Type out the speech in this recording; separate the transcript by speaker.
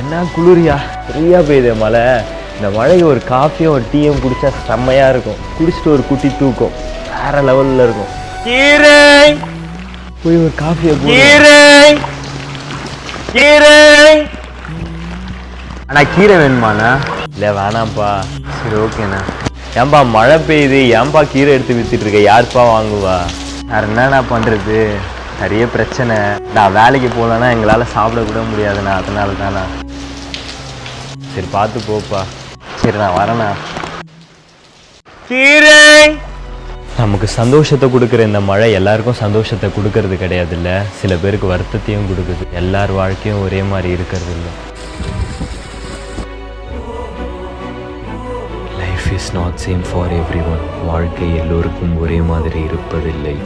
Speaker 1: என்ன குளிரியா? ஃப்ரீயா பெய்யுது மழை இந்த மழைக்கு ஒரு காஃபியும் ஒரு டீயும் குடிச்சா செம்மையா இருக்கும். குடிச்சிட்டு ஒரு குட்டி தூக்கம். வேற லெவல்ல இருக்கும். கீரை போய் ஒரு காஃபியை கீரை கீரை அண்ணா கீரை வேணுமாண்ணா இல்லை வேணாம்ப்பா. சரி ஓகேண்ணா ஏன்பா மழை பெய்யுது. ஏன்பா கீரை எடுத்து வித்துட்டு இருக்க? யாருப்பா வாங்குவா? வேற என்னண்ணா பண்றது? நிறைய பிரச்சனை. நான் வேலைக்கு போகலன்னா எங்களால் சாப்பிட கூட முடியாதுண்ணா. அதனால தானா சரி பார்த்து போப்பா. சரி நான் வரேண்ணா. கீரை நமக்கு சந்தோஷத்தை கொடுக்குற இந்த மழை எல்லாருக்கும் சந்தோஷத்தை கொடுக்கறது கிடையாதுல்ல. சில பேருக்கு வருத்தத்தையும் கொடுக்குது. எல்லார் வாழ்க்கையும் ஒரே மாதிரி இருக்கிறது இல்லை. Life is not same for everyone வாழ்க்கை எல்லோருக்கும் ஒரே மாதிரி இருப்பதில்லை.